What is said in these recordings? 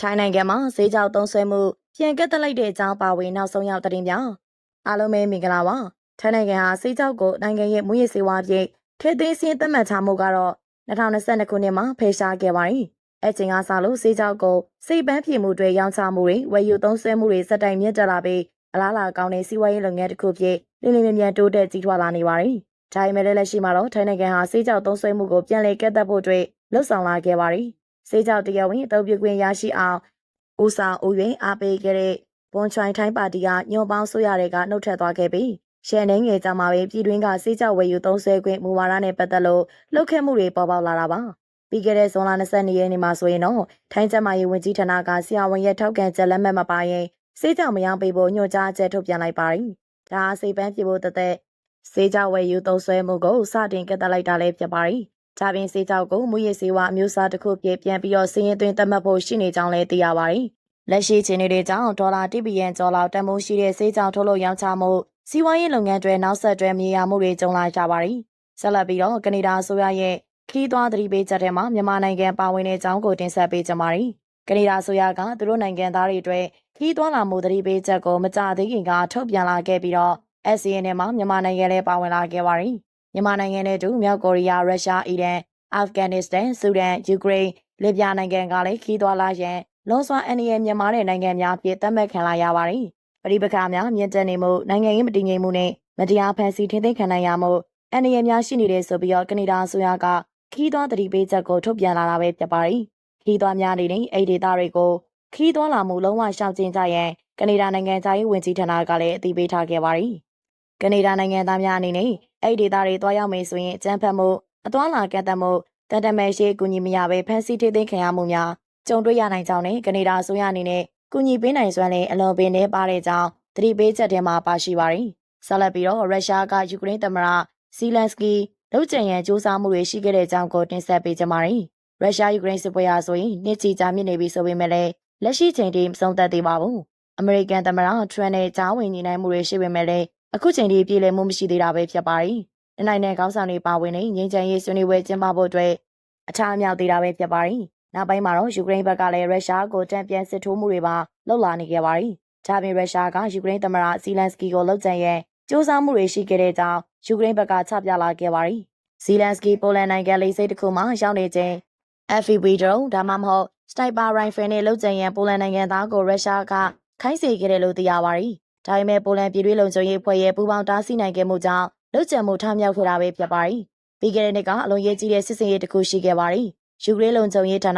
ထိုင်းနိုင်ငံမှာဈေးကြောက်သုံးဆွဲမှုပြန်ကက်တက်လိုက်တဲ့အကြောင်းပါဝင်နောက်ဆုံးရောက်သတင်းများအားလုံးပဲမင်္ဂလာပါထိုင်းနိုင်ငံဟာဈေးကြောက်ကိုနိုင်ငံရဲ့မွေးရည်စေဝါပြည့်ထေသိမ်းစင်းသတ်မှတ်ထားမှုကတော့2022ခုနှစ်မှာဖေရှားခဲ့ပါတယ်အဲချိန်ကစလို့ဈေးကြောက်ကိုစိတ်ပန်းပြေမှုတွေရောင်းချမှုတွေဝယ်ယူသုံးစွဲမှုတွေစက်တိုင်မြင့်တက်လာပြီးအလားအလာကောင်းတဲ့စီးပွားရေးလုပ်ငန်းတစ်ခုဖြစ်လင်းလင်းမြန်မြန်တိုးတက်ကြီးထွားလာနေပါတယ်ဒါပေမဲ့လည်းလက်ရှိမှာတော့ထိုင်းနိုင်ငံဟာဈေးကြောက်သုံးစွဲမှုကိုပြန်လည်ကက်တက်ဖို့အတွက်လှုပ်ဆောင်လာခဲ့ပါတယ် ဈေးကြောက်တရားဝင်အသုံးပြုခွင့်ရရှိအောင်ဦးဆောင်ဦးရင်အားပေးခဲ့တဲ့ဘွန်ချိုင်ထိုင်းပါတီကညွန်ပေါင်းဆိုရတဲ့ကနှုတ်ထွက်သွားခဲ့ပြီးရှယ်နေငယ်ကြမှာပဲပြည်တွင်းကစေးကြောက်ဝယ်ယူသုံးဆွဲခွင့်မူဝါဒနဲ့ပတ်သက်လို့လှုပ်ခတ်မှုတွေပေါ်ပေါက်လာတာပါပြီးခဲ့တဲ့ဇွန်လ22ရက်နေ့မှာဆိုရင်တော့ထိုင်းကျမရေးဝန်ကြီးဌာနကဆရာဝန်ရဲ့ထောက်ခံချက်လက်မှတ်မပါရင်စေးကြောက်မရောက်ပေးဖို့ညွှန်ကြားချက်ထုတ်ပြန်လိုက်ပါတယ်ဒါအစိပန်းပြေဖို့တသက်စေးကြောက်ဝယ်ယူသုံးဆွဲမှုကိုစတင်ကက်တက်လိုက်တာလည်းဖြစ်ပါတယ် ဒါပြင်စေးကြောက်ကိုမူရည်စေဝါအမျိုးအစားတစ်ခုဖြစ်ပြန်ပြီးတော့စည်ရင်သွင်းသတ်မှတ်ဖို့ရှိနေကြောင်းလည်းသိရပါတယ်လက်ရှိချိန်တွေကြောင့်ဒေါ်လာ1ဘီလီယံကျော်လောက်တန်ဖိုးရှိတဲ့စေးကြောင်ထုတ်လုပ်ရောင်းချမှုစီးပွားရေးလုပ်ငန်းတွေနောက်ဆက်တွဲမြေယာမှုတွေကြုံလာကြပါတယ်။ဆက်လက်ပြီးတော့ကနေဒါအစိုးရရဲ့ခီးသွွားသတိပေးချက်ထဲမှာမြန်မာနိုင်ငံပါဝင်တဲ့အကြောင်းကိုတင်ဆက်ပေးကြပါမယ်။ကနေဒါအစိုးရကသူတို့နိုင်ငံသားတွေအတွက်ခီးသွွားလာမှုသတိပေးချက်ကိုမကြသေးခင်ကထုတ်ပြန်လာခဲ့ပြီးတော့ SCN နဲ့မှာမြန်မာနိုင်ငံလည်းပါဝင်လာခဲ့ပါတယ်။ မြန်မာနိုင်ငံနဲ့တူမြောက်ကိုရီးယား၊ရုရှား၊အီရန်၊အာဖဂန်နစ္စတန်၊ဆူဒန်၊ယူကရိန်း၊လစ်ဗျာနိုင်ငံကလည်းခီးသွွားလာရန်လွန်စွာအန္တရာယ်မြန်မာတဲ့နိုင်ငံများဖြစ်သတ်မှတ်ခံလာရပါတယ်။ပရိပခါများမြင့်တက်နေမှုနိုင်ငံရေးမတည်ငြိမ်မှုနဲ့မတရားဖန်ဆီးထိန်းသိမ်းခံနိုင်ရမှုအန္တရာယ်များရှိနေတယ်ဆိုပြီးတော့ကနေဒါအစိုးရကခီးသွွားတတိပေးချက်ကိုထုတ်ပြန်လာတာပဲဖြစ်ပါတယ်။ခီးသွွားများနေတဲ့အဲ့ဒီဒေသတွေကိုခီးသွွားလာမှုလုံးဝရှောင်ကျဉ်ကြရန်ကနေဒါနိုင်ငံသားရေးဝန်ကြီးဌာနကလည်းအသိပေးထားခဲ့ပါတယ်။ကနေဒါနိုင်ငံသားများအနေနဲ့ အဲ့ဒီဒေသတွေတွားရောက်မယ်ဆိုရင်အကြမ်းဖက်မှုအသွာလာကန့်သက်မှုတန်တမဲရှိကူညီမရပဲဖန်ဆီးထိသိမ်းခံရမှုများကြုံတွေ့ရနိုင်ကြောင်းနဲ့ကနေဒါအစိုးရအနေနဲ့ကူညီပေးနိုင်စွမ်းလည်းအလွန်ပင်နေပါတဲ့ကြောင်းသတိပေးချက်ထဲမှာပါရှိပါတယ်။ဆက်လက်ပြီးတော့ရုရှားကယူကရိန်းသမ္မတဇီလန်စကီလုံခြုံရန်စူးစမ်းမှုတွေရှိခဲ့တဲ့အကြောင်းကိုတင်ဆက်ပေးကြပါမယ်။ရုရှားယူကရိန်းစစ်ပွဲဟာဆိုရင်နှစ်ချီကြာမြင့်နေပြီဆိုပေမဲ့လည်းလက်ရှိချိန်ထိမဆုံးသက်သေးပါဘူး။အမေရိကန်သမ္မတထရန့်နဲ့ကြားဝင်နေနိုင်မှုတွေရှိပေမဲ့လည်း အခုချိန်ထိပြည်လည်မှုမရှိသေးတာပဲဖြစ်ပါတယ်။နိုင်ငံခေါင်းဆောင်တွေပါဝင်နေငြိမ်းချမ်းရေးဆွေးနွေးပွဲကျင်းပဖို့အတွက်အထာအမြောက်သေးတာပဲဖြစ်ပါတယ်။နောက်ပိုင်းမှာတော့ယူကရိန်းဘက်ကလည်းရုရှားကိုတံပြန်စစ်ထိုးမှုတွေပါလှုပ်လာနေခဲ့ပါတယ်။ဒါပြင်ရုရှားကယူကရိန်းသမ္မတဇီလန်စကီကိုလှုပ်ကြံရန်စူးစမ်းမှုတွေရှိခဲ့တဲ့ကြောင်းယူကရိန်းဘက်ကချပြလာခဲ့ပါတယ်။ဇီလန်စကီပိုလန်နိုင်ငံလေးစိတ်တစ်ခုမှာရောက်နေခြင်း FPV drone ဒါမှမဟုတ်စတိုက်ပါရိုင်ဖယ်နဲ့လှုပ်ကြံရန်ပိုလန်နိုင်ငံသားကိုရုရှားကခိုင်းစေခဲ့တယ်လို့သိရပါတယ်။ ဒါပေမဲ့ပိုလန်ပြည်တွင်းလုံခြုံရေးအဖွဲ့ရဲ့ပူးပေါင်းတားဆီးနိုင်ခဲ့မှုကြောင့်လှုပ်ကြံမှုထမြောက်ခဲ့တာပဲဖြစ်ပါတယ်။ပြီးခဲ့တဲ့နှစ်ကအလွန်ရေးကြီးတဲ့စစ်စင်ရေးတစ်ခုရှိခဲ့ပါတယ်။ယူကရိန်းလုံခြုံရေးဌာန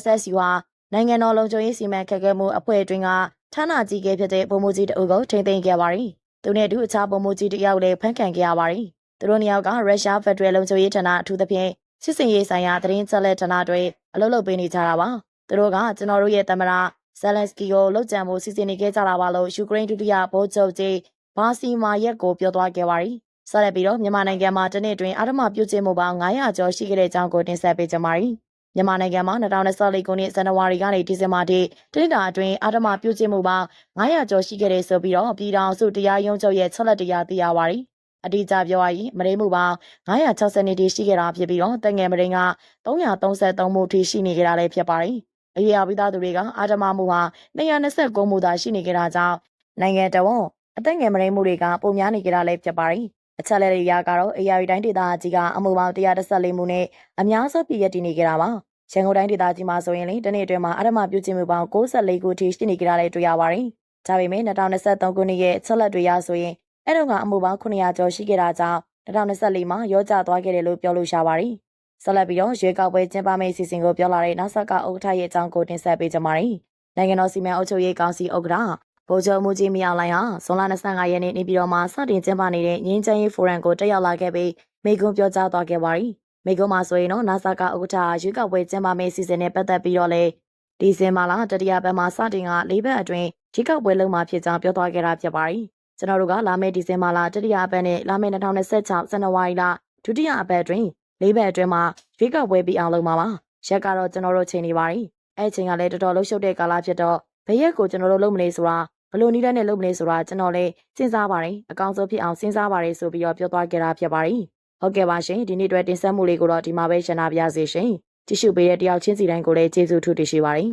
SSU ဟာနိုင်ငံတော်လုံခြုံရေးစီမံခန့်ခွဲမှုအဖွဲ့အတွင်းကဌာနကြီးကဖြစ်တဲ့ပုံမှုကြီးတအုပ်ကိုထိန်းသိမ်းခဲ့ပါတယ်။သူနဲ့အတူအခြားပုံမှုကြီးတယောက်လည်းဖမ်းခံခဲ့ရပါတယ်။သူတို့နှစ်ယောက်ကရုရှားဖက်ဒရယ်လုံခြုံရေးဌာနအထူးသဖြင့်စစ်စင်ရေးဆိုင်ရာသတင်းချက်လက်ဌာနတွေအလုပ်လုပ်ပေးနေကြတာပါ။သူတို့ကကျွန်တော်တို့ရဲ့သမ္မတ ဇယ်လန်စကီကိုလှုပ်ကြံမှုစီစဉ်နေခဲ့ကြတာပါလို့ယူကရိန်းဒုတိယဗိုလ်ချုပ်ကြီးဘာစီမာရက်ကိုပြောသွားခဲ့ပါတယ်။ဆက်လက်ပြီးတော့မြန်မာနိုင်ငံမှာတနေ့တွင်အာဓမပြုကျင့်မှုပေါင်း900ကျော်ရှိခဲ့တဲ့အကြောင်းကိုတင်ဆက်ပေးကြပါမယ်။မြန်မာနိုင်ငံမှာ2024ခုနှစ်ဇန်နဝါရီကနေဒီဇင်ဘာထိတနင်္လာအတွင်းအာဓမပြုကျင့်မှုပေါင်း900ကျော်ရှိခဲ့တဲ့ဆိုပြီးတော့ပြည်ထောင်စုတရားရုံးချုပ်ရဲ့ချက်လက်တရားသိရပါတယ်။အတိအကျပြောရရင်မရိမှုပေါင်း960နှစ်တိရှိခဲ့တာဖြစ်ပြီးတော့တငယ်မရိက333မှုထိရှိနေကြတာလည်းဖြစ်ပါတယ်။ အရေးအပိသားသူတွေကအာဓမမှုဟာ229မှုသာရှိနေကြတာကြောင့်နိုင်ငံတော်အသက်ငယ်မရိမှုတွေကပုံများနေကြတာလည်းဖြစ်ပါတယ်။အချက်လက်တွေအရကတော့ AR တိုင်းဒေသကြီးကအမှုပေါင်း114မှုနဲ့အများဆုံးပြည့်ရတည်နေကြတာပါ။ရန်ကုန်တိုင်းဒေသကြီးမှာဆိုရင်လေတနေ့အတွင်းမှာအဓမ္မပြုကျင့်မှုပေါင်း64ခုထိရှိနေကြတာလည်းတွေ့ရပါတယ်။ဒါပေမဲ့2023ခုနှစ်ရဲ့ချက်လက်တွေရဆိုရင်အဲ့တော့ကအမှုပေါင်း900ကျော်ရှိခဲ့တာကြောင့်2024မှာရောကျသွားခဲ့တယ်လို့ပြောလို့ရပါတယ်။ ဆက်လက်ပြီးတော့ရွေးကောက်ပွဲကျင်းပမယ့်အစီအစဉ်ကိုပြောလာတဲ့နောက်ဆက်ကဥက္ကဋ္ဌရဲ့အကြောင်းကိုတင်ဆက်ပေးကြပါမယ်။နိုင်ငံတော်စီမံအုပ်ချုပ်ရေးကောင်စီဥက္ကဋ္ဌဗိုလ်ချုပ်မှုကြီးမြောင်လိုင်ဟာဇွန်လ25ရက်နေ့နေပြည်တော်မှာစတင်ကျင်းပနေတဲ့ငင်းချမ်းရေးဖိုရမ်ကိုတက်ရောက်လာခဲ့ပြီးမိကွန်းပြောကြားသွားခဲ့ပါရီမိကွန်းမှာဆိုရင်တော့နာဆာကဥက္ကဋ္ဌရွေးကောက်ပွဲကျင်းပမယ့်အစီအစဉ်နဲ့ပတ်သက်ပြီးတော့လေဒီဇင်ဘာလတတိယပတ်မှာစတင်က၄ဘက်အတွင်းရွေးကောက်ပွဲလုပ်မှာဖြစ်ကြောင်းပြောသွားခဲ့တာဖြစ်ပါရီကျွန်တော်တို့ကလာမယ့်ဒီဇင်ဘာလတတိယပတ်နဲ့လာမယ့်2026ဇန်နဝါရီလဒုတိယအပတ်အတွင်း ၄ဘက်အတွင်းမှာရွေးကောက်ပွဲပြီးအောင်လုပ်မှာပါရက်ကတော့ကျွန်တော်တို့ချိန်နေပါရီအဲ့ချိန်ကလည်းတော်တော်လှုပ်ရှုပ်တဲ့ကာလဖြစ်တော့ဘရက်ကိုကျွန်တော်တို့လုပ်မလဲဆိုတာဘလို့နီးတဲ့နဲ့လုပ်မလဲဆိုတာကျွန်တော်လည်းစဉ်းစားပါတယ်အကောင်းဆုံးဖြစ်အောင်စဉ်းစားပါတယ်ဆိုပြီးတော့ပြောသွားကြတာဖြစ်ပါတယ်ဟုတ်ကဲ့ပါရှင်ဒီနေ့အတွက်တင်ဆက်မှုလေးကိုတော့ဒီမှာပဲရှင်းပြပါရစေရှင်ကြည့်ရှုပေးတဲ့တယောက်ချင်းစီတိုင်းကိုလည်းကျေးဇူးထူးတင်ရှိပါတယ်